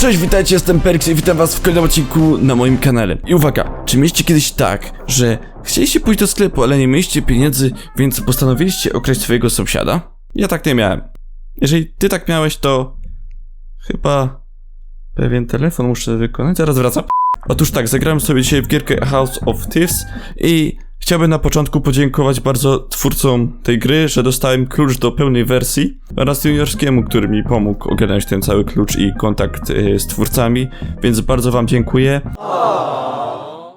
Cześć, witajcie, jestem Perks i witam was w kolejnym odcinku na moim kanale. I uwaga, czy mieliście kiedyś tak, że chcieliście pójść do sklepu, ale nie mieliście pieniędzy, więc postanowiliście okraść swojego sąsiada? Ja tak nie miałem. Jeżeli ty tak miałeś, to chyba pewien telefon muszę wykonać, zaraz wracam. Otóż tak, zagrałem sobie dzisiaj w gierkę House of Thieves i chciałbym na początku podziękować bardzo twórcom tej gry, że dostałem klucz do pełnej wersji oraz juniorskiemu, który mi pomógł ogarnąć ten cały klucz i kontakt y, z twórcami, więc bardzo wam dziękuję.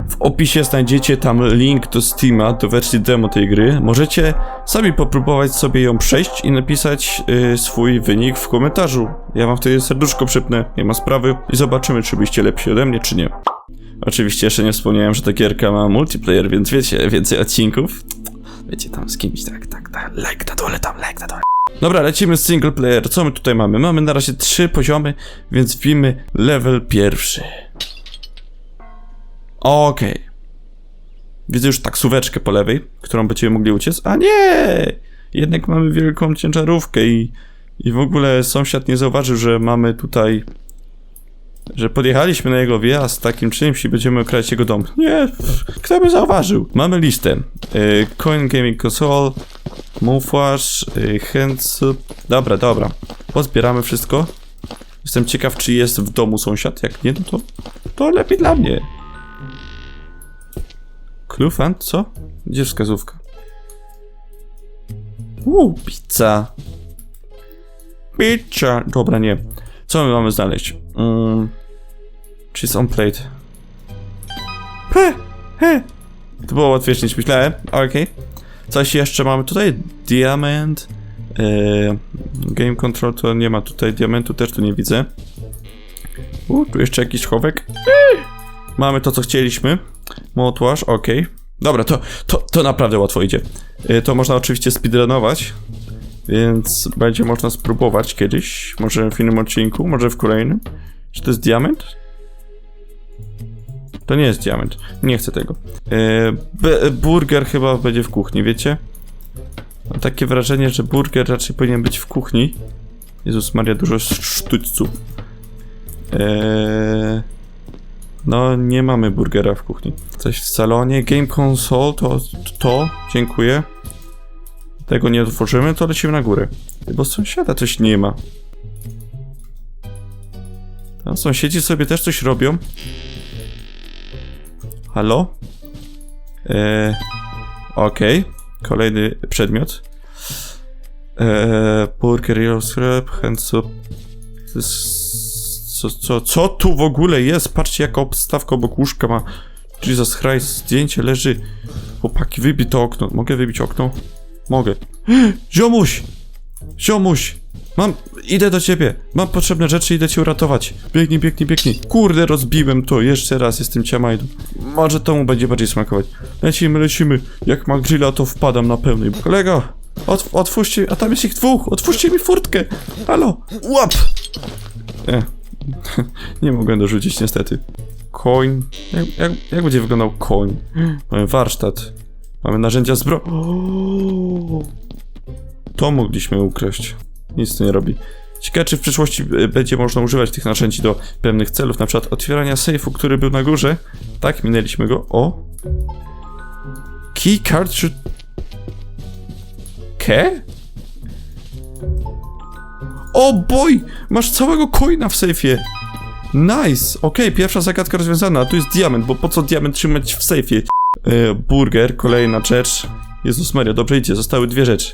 W opisie znajdziecie tam link do Steama, do wersji demo tej gry. Możecie sami popróbować sobie ją przejść i napisać y, swój wynik w komentarzu. Ja wam wtedy serduszko przypnę, nie ma sprawy i zobaczymy, czy byście lepsi ode mnie, czy nie. Oczywiście jeszcze nie wspomniałem, że ta gierka ma multiplayer, więc wiecie, więcej odcinków. Wiecie, tam z kimś, tak, tak, tak, like na dole, tam, like na dole. Dobra, lecimy z single player. Co my tutaj mamy? Mamy na razie trzy poziomy, więc wbijmy level pierwszy. Okej. Widzę już taksóweczkę po lewej, którą będziemy mogli uciec. A nie! Jednak mamy wielką ciężarówkę i, i w ogóle sąsiad nie zauważył, że mamy tutaj że podjechaliśmy na jego wjazd takim czymś i będziemy okraść jego dom. Nie, kto by zauważył? Mamy listę. Y, Coin Gaming Console, Mouthwash, y, Handsoup. Dobra, dobra. Pozbieramy wszystko. Jestem ciekaw, czy jest w domu sąsiad. Jak nie, no to, to lepiej dla mnie. Klufant, co? Gdzie wskazówka? Uuu, pizza. Pizza. Dobra, nie. Co my mamy znaleźć? Um, cheese on plate. He, he. To było łatwiejsze niż myślałem. Okej. Coś jeszcze mamy tutaj? Diament. Eee, game control to nie ma tutaj diamentu, też tu nie widzę. U, tu jeszcze jakiś chowek. Eee. Mamy to, co chcieliśmy. Motłaż, okej. Dobra, to, to, to naprawdę łatwo idzie. Eee, to można oczywiście speedrunować. Więc będzie można spróbować kiedyś. Może w innym odcinku, może w kolejnym. Czy to jest diament? To nie jest diament. Nie chcę tego. B- burger chyba będzie w kuchni, wiecie? Mam takie wrażenie, że burger raczej powinien być w kuchni. Jezus Maria, dużo sz- sztućców. Eee, no, nie mamy burgera w kuchni. Coś w salonie. Game console, to, to, dziękuję. Tego nie otworzymy, to lecimy na górę. Bo sąsiada coś nie ma. A sąsiedzi sobie też coś robią. Halo? Eee, Okej. Kolejny przedmiot. Eee, burger, yellow scrap, Co, co, co tu w ogóle jest? Patrzcie jaka obstawka obok łóżka ma. Jesus Christ, zdjęcie leży. Chłopaki, wybij to okno. Mogę wybić okno? Mogę. Ziomuś! Ziomuś! Mam, idę do ciebie. Mam potrzebne rzeczy, idę cię uratować. Biegnij, biegnij, biegnij. Kurde, rozbiłem to. Jeszcze raz jestem ciamajdą. Może to mu będzie bardziej smakować. Lecimy, lecimy. Jak ma grilla, to wpadam na pełnej. Kolego, otw otwórzcie, a tam jest ich dwóch. Otwórzcie mi furtkę. Halo, łap! E. Nie mogłem dorzucić niestety. Coin. Jak, jak, jak będzie wyglądał coin? Mamy warsztat. Mamy narzędzia zbro... To mogliśmy ukraść. Nic to nie robi. Ciekawe, czy w przyszłości e, będzie można używać tych narzędzi do pewnych celów, na przykład otwierania sejfu, który był na górze. Tak, minęliśmy go. O! Key should... Ke? O boj! Masz całego coina w sejfie! Nice! Okej, pierwsza zagadka rozwiązana. Tu jest diament, bo po co diament trzymać w sejfie? E, burger, kolejna rzecz. Jezus Maria, dobrze idzie, zostały dwie rzeczy.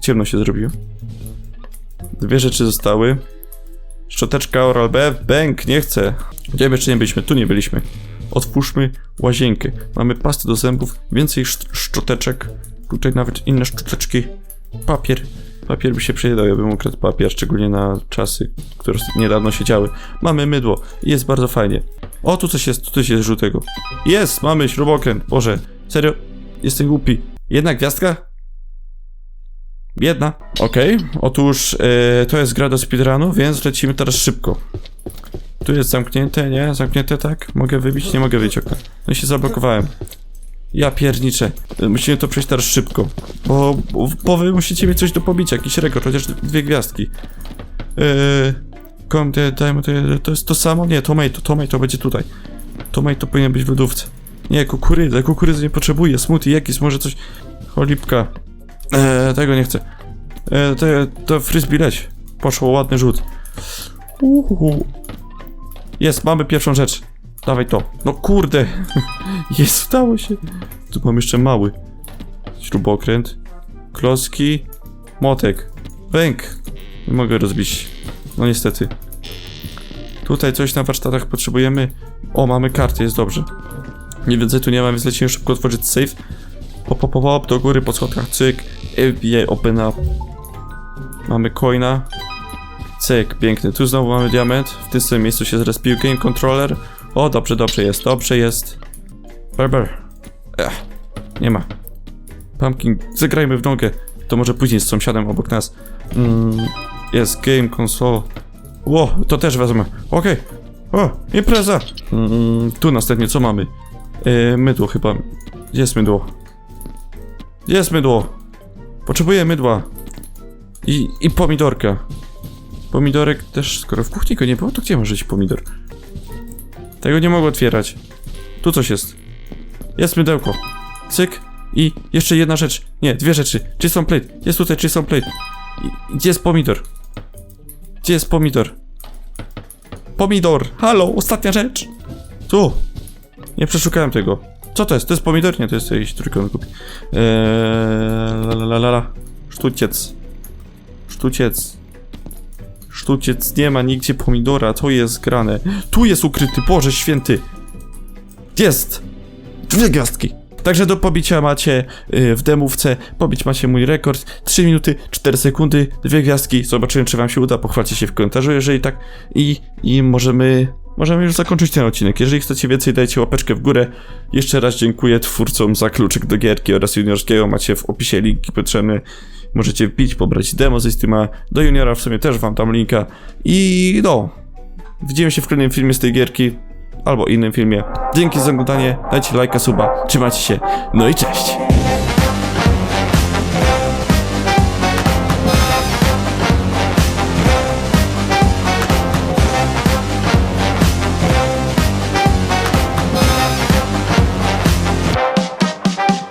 Ciemno się zrobiło. Dwie rzeczy zostały. Szczoteczka Oral B, bęk, nie chcę. Gdzie jeszcze nie byliśmy? Tu nie byliśmy. Otwórzmy łazienkę. Mamy pasty do zębów, więcej szt- szczoteczek. Tutaj nawet inne szczoteczki. Papier. Papier by się przydał, ja bym ukradł papier, szczególnie na czasy, które niedawno się działy. Mamy mydło, jest bardzo fajnie. O, tu coś jest, tu coś jest żółtego. Jest, mamy śrubokręt, Boże. Serio? Jestem głupi. Jedna gwiazdka? Jedna. Okej, otóż e, to jest gra do speedrunu, więc lecimy teraz szybko. Tu jest zamknięte, nie? Zamknięte, tak? Mogę wybić? Nie mogę wyjść okna. No i się zablokowałem. Ja pierniczę. Musimy to przejść teraz szybko. Bo, bo, wy musicie mieć coś do pobicia, jakiś rekord, chociaż dwie gwiazdki. Yy, Kom, dajmy to, to jest to samo? Nie, tomato, tomato będzie tutaj. Tomato powinien być w lodówce. Nie, kukurydza, kukurydzy nie potrzebuję, smoothie jakiś, może coś... Cholipka. Eee, tego nie chcę. Eee, te, to frisbee leć. Poszło, ładny rzut. Uhu. Jest, mamy pierwszą rzecz. Dawaj to. No kurde. Jest, udało się. Tu mam jeszcze mały. Śrubokręt. Kloski. Motek. Bęk. Nie mogę rozbić. No niestety. Tutaj coś na warsztatach potrzebujemy. O, mamy karty, jest dobrze. Nie więcej tu nie ma, więc lecimy szybko otworzyć safe. Pop, pop, pop, do góry po schodkach, cyk. FBI open up. Mamy coina. Cyk, piękny. Tu znowu mamy diament. W tym samym miejscu się zrespił game controller. O, dobrze, dobrze jest, dobrze jest. Berber. Ech, nie ma. Pumpkin, zagrajmy w nogę. To może później z sąsiadem obok nas. Mm, jest game console. Ło, to też wezmę. Okej. O, impreza. Mm, tu następnie co mamy? E, mydło chyba. Jest mydło? Jest mydło? Potrzebuję mydła. I, I pomidorka. Pomidorek też, skoro w kuchni go nie było, to gdzie może być pomidor? Tego nie mogę otwierać. Tu coś jest. Jest mydełko. Cyk. I jeszcze jedna rzecz. Nie, dwie rzeczy. Czy są plate? Jest tutaj, czy są plate? I, gdzie jest pomidor? Gdzie jest pomidor? Pomidor! Halo, ostatnia rzecz! Tu! Nie przeszukałem tego. Co to jest? To jest pomidor? Nie, to jest jakiś trójkąt głupi. Eee, la, la, la, la. Sztuciec. Sztuciec. Sztuciec nie ma nigdzie pomidora, to jest grane. Tu jest ukryty, Boże święty. Jest! Dwie gwiazdki. Także do pobicia macie y, w demówce, pobić macie mój rekord 3 minuty, 4 sekundy, dwie gwiazdki. Zobaczymy czy wam się uda, pochwalcie się w komentarzu, jeżeli tak. I, i możemy, możemy już zakończyć ten odcinek. Jeżeli chcecie więcej, dajcie łapeczkę w górę. Jeszcze raz dziękuję twórcom za kluczyk do gierki oraz juniorskiego. Macie w opisie linki potrzebne. Możecie wbić, pobrać demo ze Steama. Do juniora w sumie też wam tam linka. I no, widzimy się w kolejnym filmie z tej gierki. Albo innym filmie. Dzięki za oglądanie, dajcie lajka, suba, trzymajcie się, no i cześć!